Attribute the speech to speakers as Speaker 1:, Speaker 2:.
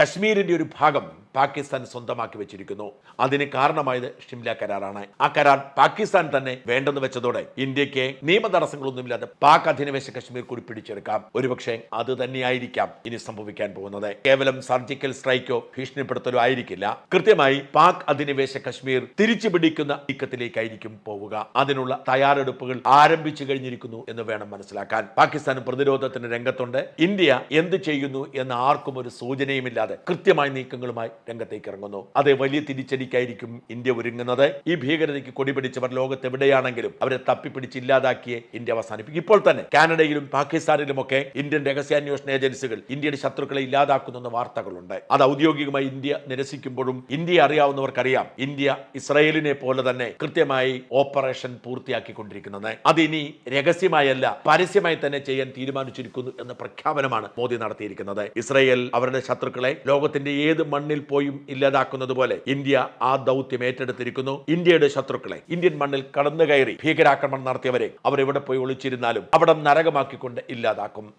Speaker 1: കശ്മീരിന്റെ ഒരു ഭാഗം പാകിസ്ഥാൻ സ്വന്തമാക്കി വെച്ചിരിക്കുന്നു. അതിന് കാരണമായത് ഷിംല കരാറാണ്. ആ കരാർ പാകിസ്ഥാൻ തന്നെ വേണ്ടെന്ന് വെച്ചതോടെ ഇന്ത്യയ്ക്ക് നിയമ തടസ്സങ്ങളൊന്നുമില്ലാതെ പാക് അധിനിവേശ കശ്മീർ കൂടി പിടിച്ചെടുക്കാം. ഒരുപക്ഷെ അത് തന്നെയായിരിക്കാം ഇനി സംഭവിക്കാൻ പോകുന്നത്. കേവലം സർജിക്കൽ സ്ട്രൈക്കോ ഭീഷണിപ്പെടുത്തലോ ആയിരിക്കില്ല. കൃത്യമായി പാക് അധിനിവേശ കശ്മീർ തിരിച്ചു പിടിക്കുന്ന നീക്കത്തിലേക്കായിരിക്കും പോവുക. അതിനുള്ള തയ്യാറെടുപ്പുകൾ ആരംഭിച്ചു കഴിഞ്ഞിരിക്കുന്നു എന്ന് വേണം മനസ്സിലാക്കാൻ. പാകിസ്ഥാൻ പ്രതിരോധത്തിന് രംഗത്തുണ്ട്. ഇന്ത്യ എന്ത് ചെയ്യുന്നു എന്ന് ആർക്കും ഒരു സൂചനയുമില്ലാതെ കൃത്യമായ നീക്കങ്ങളുമായി രംഗത്തേക്ക് ഇറങ്ങുന്നു അത് വലിയ തിരിച്ചടിക്കായിരിക്കും ഇന്ത്യ ഒരുങ്ങുന്നത്. ഈ ഭീകരതയ്ക്ക് കൊടിപിടിച്ചവർ ലോകത്ത് എവിടെയാണെങ്കിലും അവരെ തപ്പിപ്പിടിച്ച് ഇല്ലാതാക്കിയേ ഇന്ത്യ അവസാനിപ്പിക്കും. ഇപ്പോൾ തന്നെ കാനഡയിലും പാകിസ്ഥാനിലും ഒക്കെ ഇന്ത്യൻ രഹസ്യാന്വേഷണ ഏജൻസികൾ ഇന്ത്യയുടെ ശത്രുക്കളെ ഇല്ലാതാക്കുന്നെന്ന വാർത്തകളുണ്ട്. അത് ഔദ്യോഗികമായി ഇന്ത്യ നിരസിക്കുമ്പോഴും ഇന്ത്യ അറിയാവുന്നവർക്കറിയാം. ഇന്ത്യ ഇസ്രയേലിനെ പോലെ തന്നെ കൃത്യമായി ഓപ്പറേഷൻ പൂർത്തിയാക്കിക്കൊണ്ടിരിക്കുന്നത്. അത് ഇനി രഹസ്യമായല്ല പരസ്യമായി തന്നെ ചെയ്യാൻ തീരുമാനിച്ചിരിക്കുന്നു എന്ന പ്രഖ്യാപനമാണ് മോദി നടത്തിയിരിക്കുന്നത്. ഇസ്രയേൽ അവരുടെ ശത്രുക്കളെ ലോകത്തിന്റെ ഏത് മണ്ണിൽ പോയും ഇല്ലാതാക്കുന്നത് പോലെ ഇന്ത്യ ആ ദൗത്യം ഏറ്റെടുത്തിരിക്കുന്നു. ഇന്ത്യയുടെ ശത്രുക്കളെ ഇന്ത്യൻ മണ്ണിൽ കടന്നു കയറി ഭീകരാക്രമണം നടത്തിയവരെ അവർ എവിടെ പോയി ഒളിച്ചിരുന്നാലും അവിടെ നരകമാക്കിക്കൊണ്ട് ഇല്ലാതാക്കും.